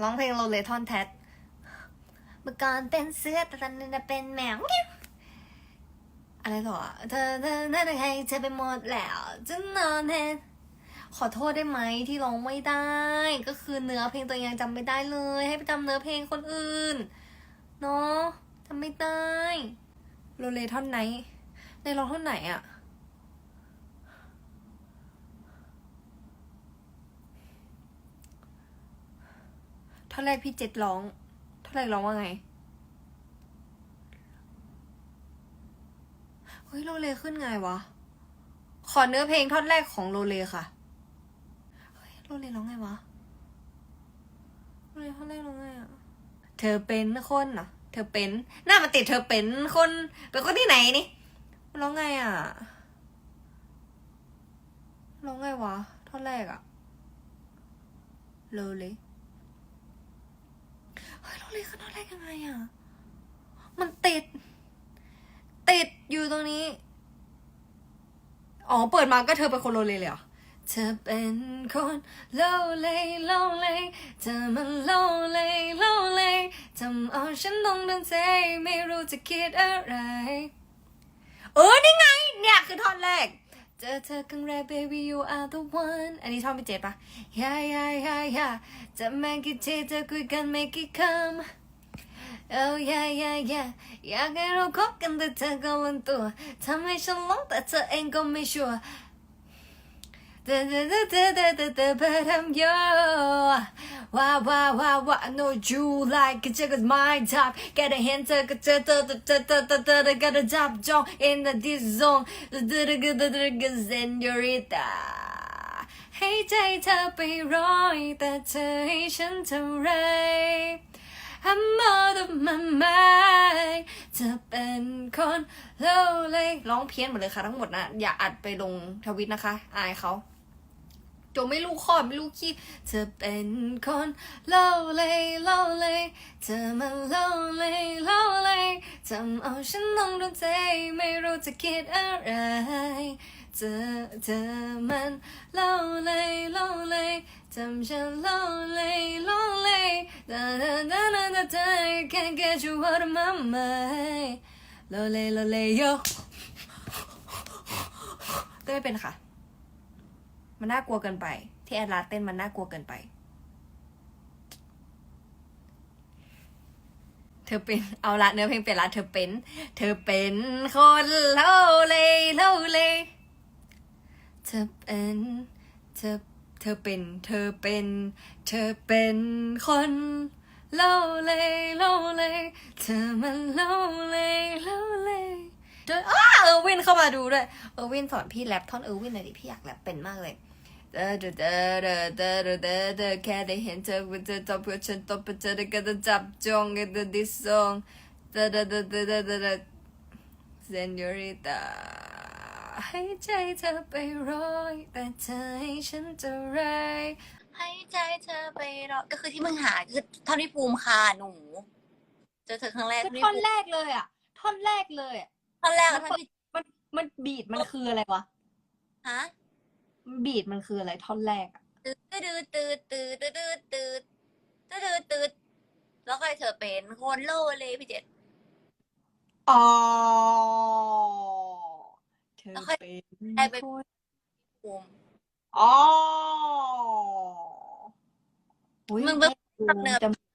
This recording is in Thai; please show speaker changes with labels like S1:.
S1: ร้องเพลงโรเลทอนแทสเมื่อก่อนเป็นเสื้อแต่ตอนนี้เป็นแมวอะไรต่ออะเธอเธอเธอให้เธอไปหมดแล้วจะนอนแทนขอโทษได้ไหมที่ร้องไม่ได้ ก็คือเนื้อเพลงตัวเองยังจำไม่ได้เลย ให้ไปจำเนื้อเพลงคนอื่นเนาะจำไม่ได้โรเลทอนไหนในร้องท่อนไหนอะ ท่อนแรกพี่เจ็ดร้องท่อนแรกร้องว่าไงเฮ้ยโรเลขึ้นไงวะ ขอเนื้อเพลงท่อนแรกของโรเลค่ะเฮ้ยโรเลร้องไงวะโรเลท่อนแรกร้องไงอะเธอเป็นคนเหรอเธอเป็นหน้ามันติดเธอเป็นคนเป็นคนที่ไหนนี่ร้องไงอะร้องไงวะท่อนแรกอะโลเลยเฮ้ยโล เลยคือท่อนแรกยังไงอะมันติด ติดอยู่ตรงนี้ อ๋อ เปิดมาก็เธอเป็นคนโลเลเลยเหรอเธอเป็นคนโลเลโลเลเธอมันโลเลโลเลทำเอาฉันต้องดินใจไม่รู้จะคิดอะไร เออ นี่ไง เนี่ยคือท่อนแรกเจอเธอครั้งแรก baby you are the one อันนี้ท่อนพี่เจ็ดปะ yeah yeah yeah yeah จะแม่กี่ทีจะคุยกันไม่กี่คำ Oh yeah yeah yeah อยากให้เราคบกันแต่เธอก็ลันตัวทำให้ฉันหลงแต่เธอเองก็ไม่ชัวร์ Da da da da da da da but I'm yours. Wow wow wow wow I know you like it just my top. Get a hand to get to the the the the the the got a top jump in the this zone. The the the the the the senorita. ให้ใจเธอไปร้อยแต่เธอให้ฉันเท่าไร I'm out of my mind เป็นคนเล่าเลยร้องเพี้ยนหมดเลยค่ะ ทั้งหมดนะ อย่าอัดไปลงทวิตนะคะ อายเขาโจไม่รู้ข้อไม่รู้คีย์เธอเป็นคนเล่าเลยเล่าเลยเธอมาเล่าเลยเล่าเลยทำเอาฉันต้องดนใจไม่รู้จะคิดอะไรเธอเธอมันเล่าเลยเล่าเลยทำฉันเล่าเลยเล่าเลยดาดาดา ดาดาดา can't get you out of my mind เล่าเลยเลเลยโยเต้นไม่เป็นค่ะ มันน่ากลัวเกินไป ที่แอดลาเต้นมันน่ากลัวเกินไป เธอเป็น เอาละเนื้อเพลงเป็นละเธอเป็น เธอเป็นคนเล่าเลยเล่าเลยเธอเป็นเธอเธอเป็น เธอเป็น เธอเป็นคน lonely lonely เธอมัน lonely lonely จนอ้เอวินเข้ามาดูด้วย เออวินสอนพี่แรปท่อนเออวินหน่อยดิพี่อยากแรปเป็นมากเลยเดอเดอเดอเดอเดอเดอเธอแค่ได้เห็นเธอกูจะตบกูฉันตบไปเธอได้ก็จะจับจองกันดิสองเดอเดอเดอเดอเดอเธอเซ senorita ให้ใจเธอไปร้อยแต่เธอให้ฉันจะไร
S2: ให้ใจเธอไปรอก็คือที่มึงหาคือท่อนที่ภูมิค่ะหนูเจอเธอครั้งแรก
S1: ก็
S2: ที่
S1: ท่อน
S2: ภูมิ
S1: แรกเลยอะท่อนแรกเลยอะ
S2: ท่อนแรก
S1: มั
S2: อะ
S1: น
S2: ท่อนที่
S1: มันมันบีดมันคืออะไรวะ
S2: ฮะ
S1: บีดมันคืออะไรท่อนแรกอะ
S2: ตืดตืดตืดตืดตืดตืดตืดตืดตืดแล้วก็ให้เธอเป็นคนโลเลยพี่เจ็ด
S1: อ๋อเธอ
S2: แล้วค่อย
S1: เป็น
S2: ได้ไป
S1: คน
S2: ภูมิ
S1: อ๋ออุ๊ย
S2: มึงเพิ่งจำเนื้อ
S1: จด